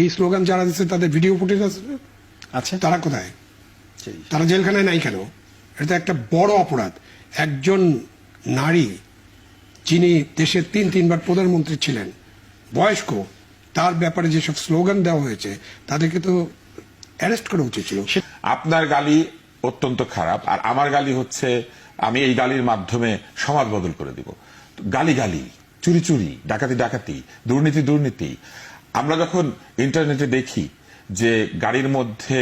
এই স্লোগান যারা দিচ্ছে তাদের ভিডিও ফুটেজ আছে? আচ্ছা তারা কোথায়? তারা জেলখানায় নাই কেন? এটা একটা বড় অপরাধ। একজন নারী যিনি দেশের তিন তিনবার প্রধানমন্ত্রী ছিলেন বয়স্ক তার ব্যাপারে যেসব স্লোগান দেওয়া হয়েছে তাদেরকে তো অ্যারেস্ট করা উচিত ছিল। আপনার গালি অত্যন্ত খারাপ আর আমার গালি হচ্ছে আমি এই গালির মাধ্যমে সমাজ বদল করে দিব। গালি গালি চুরি চুরি ডাকাতি ডাকাতি দুর্নীতি দুর্নীতি। আমরা যখন ইন্টারনেটে দেখি যে গাড়ির মধ্যে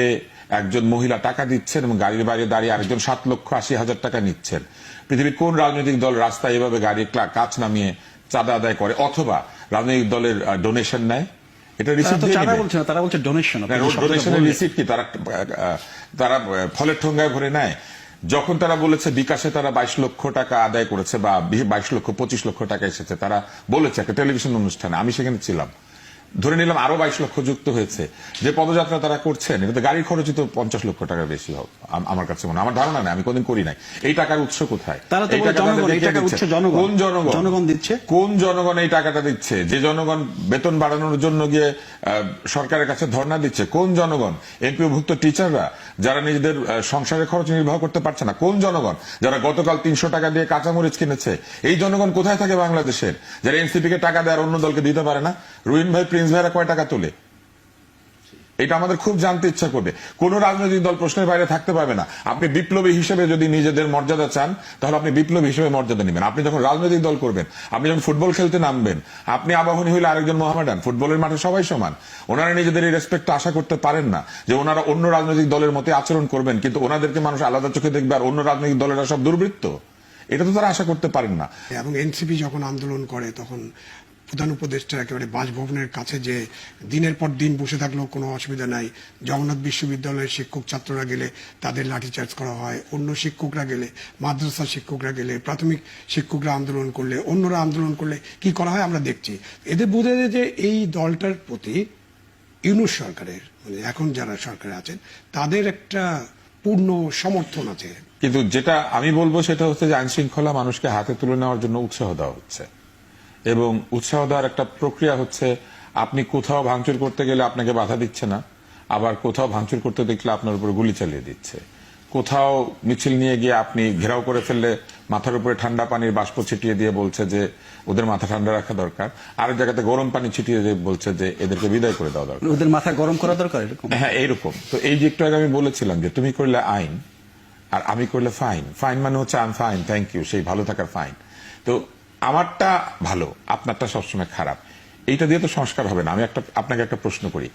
একজন মহিলা টাকা দিচ্ছেন এবং গাড়ির বাইরে দাঁড়িয়ে আরেকজন সাত লক্ষ আশি হাজার টাকা নিচ্ছেন পৃথিবীর কোন রাজনৈতিক দল রাস্তায় এভাবে গাড়ির কাচ নামিয়ে চাঁদা আদায় করে? অথবা রাজনৈতিক দলের ডোনেশন নেয়? এটা তারা। বলছে তারা বলছে ডোনেশন ডোনেশনের রিসিট কি? তারা তারা ফলের ঠোঙ্গায় ভরে নেয়? যখন তারা বলেছে বিকাশে তারা বাইশ লক্ষ টাকা আদায় করেছে বা বাইশ লক্ষ পঁচিশ লক্ষ টাকা এসেছে তারা বলেছে একটা টেলিভিশন অনুষ্ঠানে আমি সেখানে ছিলাম। ধরে নিলাম আরও বাইশ লক্ষ যুক্ত হয়েছে। যে পদযাত্রা তারা করছেন এটা তো গাড়ির খরচই তো পঞ্চাশ লক্ষ টাকার বেশি হোক আমার কাছে মনে আমার ধারণা নেই আমি কোনদিন করি নাই। এই টাকার উৎস কোথায়? টাকা। কোন জনগণ? জনগণ দিচ্ছে। কোন জনগণ এই টাকাটা দিচ্ছে? যে জনগণ বেতন বাড়ানোর জন্য গিয়ে সরকারের কাছে ধর্ণা দিচ্ছে কোন জনগণ? এমপিভুক্ত টিচাররা যারা নিজেদের সংসারের খরচ নির্বাহ করতে পারছে না কোন জনগণ? যারা গতকাল তিনশো টাকা দিয়ে কাঁচামরিচ কিনেছে এই জনগণ কোথায় থাকে বাংলাদেশের? যারা এনসিপি কে টাকা দেয় আর অন্য দলকে দিতে পারে না? রুইন ভাই প্রিন্স ভাইরা কয় টাকা তোলে। এটা আমাদের খুব জানতে ইচ্ছা করবে। কোন রাজনৈতিক দল প্রশ্নের বাইরে থাকতে পারবে না। আপনি বিপ্লবী হিসেবে যদি নিজেদের মর্যাদা চান, তাহলে আপনি বিপ্লবী হিসেবে মর্যাদা নেবেন। আপনি যখন রাজনৈতিক দল করবেন, আপনি যখন ফুটবল খেলতে নামবেন, আপনি আবাহনী হইলে আরেকজন মোহামেডান। ফুটবলের মাঠে সবাই সমান। ওনারা নিজেদের এই রেসপেক্ট আশা করতে পারেন না যে ওনারা অন্য রাজনৈতিক দলের মতে আচরণ করবেন, কিন্তু ওনাদেরকে মানুষ আলাদা চোখে দেখবে আর অন্য রাজনৈতিক দলেরা সব দুর্বৃত্ত। এটা তো তারা আশা করতে পারেন না। এবং এনসিপি যখন আন্দোলন করে, তখন প্রধান উপদেষ্টা একেবারে বাসভবনের কাছে যে দিনের পর দিন বসে থাকলেও কোনো অসুবিধা নাই, জগন্নাথ বিশ্ববিদ্যালয়ের শিক্ষক ছাত্ররা গেলে তাদের লাঠিচার্জ করা হয়, অন্য শিক্ষকরা গেলে মাদ্রাসার শিক্ষকরা গেলে, প্রাথমিক শিক্ষকরা আন্দোলন করলে, অন্যরা আন্দোলন করলে কি করা হয় আমরা দেখছি। এদের বোঝা যায় যে এই দলটার প্রতি ইউনুস সরকারের মানে এখন যারা সরকারে আছেন, তাদের একটা পূর্ণ সমর্থন আছে। কিন্তু যেটা আমি বলব সেটা হচ্ছে যে আইন শৃঙ্খলা মানুষকে হাতে তুলে নেওয়ার জন্য উৎসাহ দেওয়া হচ্ছে। এবং উৎসাহ দেওয়ার একটা প্রক্রিয়া হচ্ছে আপনি কোথাও ভাঙচুর করতে গেলে আপনাকে বাধা দিচ্ছে না আবার কোথাও ভাঙচুর করতে দেখলে আপনার উপর গুলি চালিয়ে দিচ্ছে। কোথাও মিছিল নিয়ে গিয়ে আপনি ঘেরাও করে ফেললে মাথার উপরে ঠান্ডা পানির বাষ্প ছিটিয়ে দিয়ে বলছে যে ওদের মাথা ঠান্ডা রাখা দরকার। আরেক জায়গাতে গরম পানি ছিটিয়ে দিয়ে বলছে যে এদেরকে বিদায় করে দেওয়া দরকার। ওদের মাথা গরম করা দরকার এরকম? হ্যাঁ এইরকম। তো এই যে একটু আগে আমি বলেছিলাম যে তুমি করলে আইন আর আমি করলে ফাইন। ফাইন মানে হচ্ছে আম ফাইন থ্যাংক ইউ সেই ভালো থাকার ফাইন। তো আমারটা ভালো আপনারটা সবসময় খারাপ। এইটা দিয়ে তো সংস্কার হবে না। আমি একটা আপনাকে একটা প্রশ্ন করি।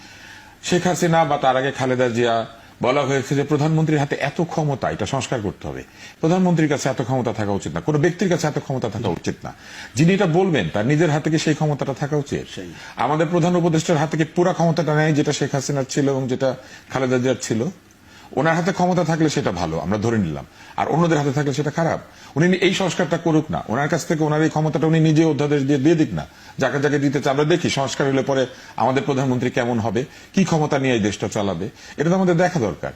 শেখ হাসিনা বা তার আগে খালেদা জিয়া বলা হয়েছে যে প্রধানমন্ত্রীর হাতে এত ক্ষমতা এটা সংস্কার করতে হবে। প্রধানমন্ত্রীর কাছে এত ক্ষমতা থাকা উচিত না। কোনো ব্যক্তির কাছে এত ক্ষমতা থাকা উচিত না। যিনি এটা বলবেন তার নিজের হাতে কি সেই ক্ষমতাটা থাকা উচিত। আমাদের প্রধান উপদেষ্টার হাতে কি পুরা ক্ষমতাটা নেয় যেটা শেখ হাসিনার ছিল এবং যেটা খালেদা জিয়ার ছিল। ওনার হাতে ক্ষমতা থাকলে সেটা ভালো, আমরা ধরে নিলাম। আর অন্যদের হাতে থাকলে সেটা খারাপ। উনি এই সংস্কারটা করুক না। ওনার কাছ থেকে ওনার এই ক্ষমতাটা উনি নিজে অধ্যাদেশ দিয়ে দিয়ে দিক না। যাকে যাকে দিতে চায়, আমরা দেখি সংস্কার হলে পরে আমাদের প্রধানমন্ত্রী কেমন হবে, কি ক্ষমতা নিয়ে এই দেশটা চালাবে, এটা তো আমাদের দেখা দরকার।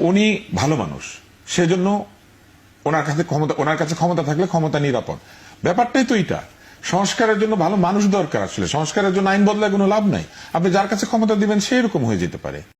উনি ভালো মানুষ, সেজন্য ওনার কাছে ক্ষমতা ওনার কাছে ক্ষমতা থাকলে ক্ষমতা নিরাপদ। ব্যাপারটাই তো এটা সংস্কারের জন্য ভালো মানুষ দরকার আসলে। সংস্কারের জন্য আইন বদলায় কোনো লাভ নাই। আপনি যার কাছে ক্ষমতা দিবেন সেই রকম হয়ে যেতে পারে।